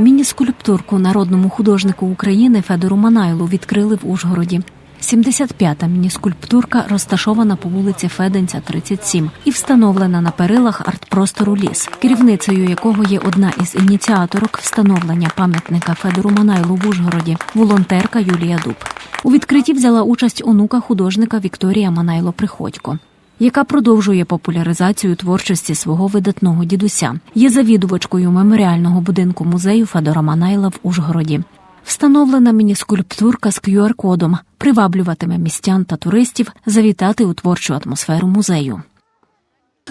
Міні-скульптурку народному художнику України Федору Манайлу відкрили в Ужгороді. 75-та міні-скульптурка розташована по вулиці Феденця, 37 і встановлена на перилах артпростору ліс, керівницею якого є одна із ініціаторок встановлення пам'ятника Федору Манайлу в Ужгороді, волонтерка Юлія Дуб. У відкритті взяла участь онука художника Вікторія Манайло Приходько яка продовжує популяризацію творчості свого видатного дідуся, є завідувачкою меморіального будинку музею Федора Манайла в Ужгороді. Встановлена мені скульптурка з QR-кодом приваблюватиме містян та туристів завітати у творчу атмосферу музею.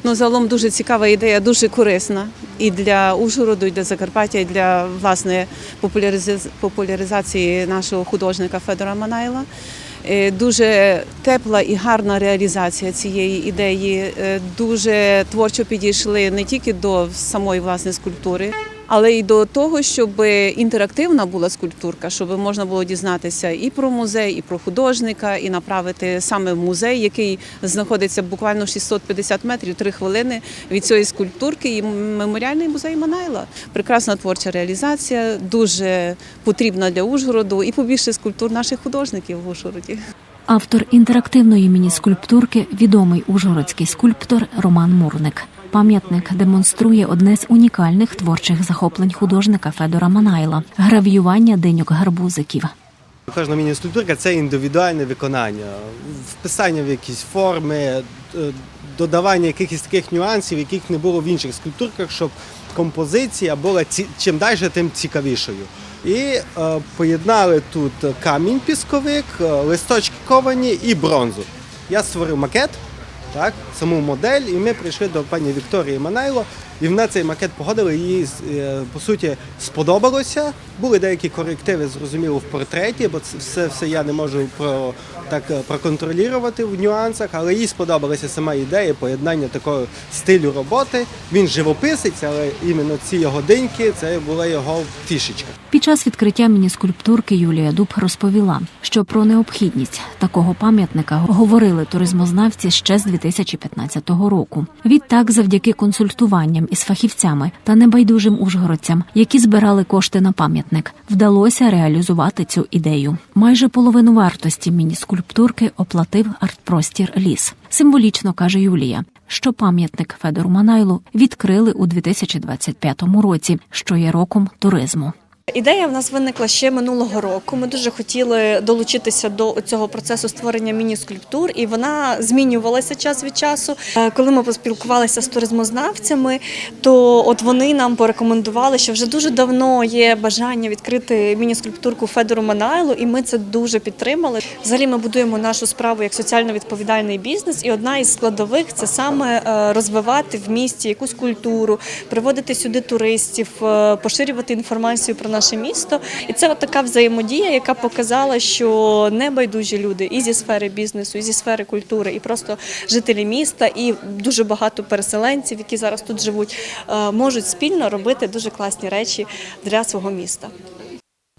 Ну, загалом дуже цікава ідея, дуже корисна і для Ужгороду, і для Закарпаття, і для власне популяризації нашого художника Федора Манайла. Е, Дуже тепла і гарна реалізація цієї ідеї. Е, Дуже творчо підійшли не тільки до самої власне скульптури, але й до того, щоб інтерактивна була скульптурка, щоб можна було дізнатися і про музей, і про художника, і направити саме в музей, який знаходиться буквально 650 метрів, 3 хвилини від цієї скульптурки. І меморіальний музей Манайла. Прекрасна творча реалізація, дуже потрібна для Ужгороду і побільше скульптур наших художників в Ужгороді. Автор інтерактивної міні-скульптурки відомий ужгородський скульптор Роман Мурник. Пам'ятник демонструє одне з унікальних творчих захоплень художника Федора Манайла гравіювання деньок гарбузиків. Кожна міні-скульптурка це індивідуальне виконання, вписання в якісь форми, е, додавання якихось таких нюансів, яких не було в інших скульптурках, щоб композиція була чим далі, тим цікавішою. І е, поєднали тут камінь пісковик, е, листочки ковані і бронзу. Я створив макет, так, саму модель, і ми прийшли до пані Вікторії Манайло, і вона цей макет погодила, їй е, по суті сподобалося. Були деякі корективи, зрозуміло, в портреті, бо це все, все я не можу про, так, е, проконтролювати в нюансах, але їй сподобалася сама ідея поєднання такого стилю роботи. Він живописець, але іменно ці його деньки це була його фішечка. Під час відкриття міні-скульптурки Юлія Дуб розповіла, що про необхідність такого пам'ятника говорили туризмознавці ще з 2015 року. Відтак, завдяки консультуванням із фахівцями та небайдужим ужгородцям, які збирали кошти на пам'ятник, вдалося реалізувати цю ідею. Майже половину вартості міні-скульптурки оплатив артпростір ліс. Символічно каже Юлія, що пам'ятник Федору Манайлу відкрили у 2025 році, що є роком туризму. Ідея в нас виникла ще минулого року. Ми дуже хотіли долучитися до цього процесу створення міні-скульптур, і вона змінювалася час від часу. Е, Коли ми поспілкувалися з туризмознавцями, то от вони нам порекомендували, що вже дуже давно є бажання відкрити міні-скульптурку Федору Манайлу, і ми це дуже підтримали. Взагалі, ми будуємо нашу справу як соціально відповідальний бізнес, і одна із складових це саме е, розвивати в місті якусь культуру, приводити сюди туристів, е, поширювати інформацію про наше місто. І це от така взаємодія, яка показала, що небайдужі люди і зі сфери бізнесу, і зі сфери культури, і просто жителі міста, і дуже багато переселенців, які зараз тут живуть, е, можуть спільно робити дуже класні речі для свого міста.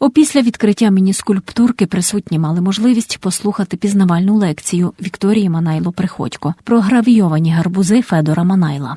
Опісля відкриття міні-скульптурки присутні мали можливість послухати пізнавальну лекцію Вікторії Манайло Приходько про гравійовані гарбузи Федора Манайла.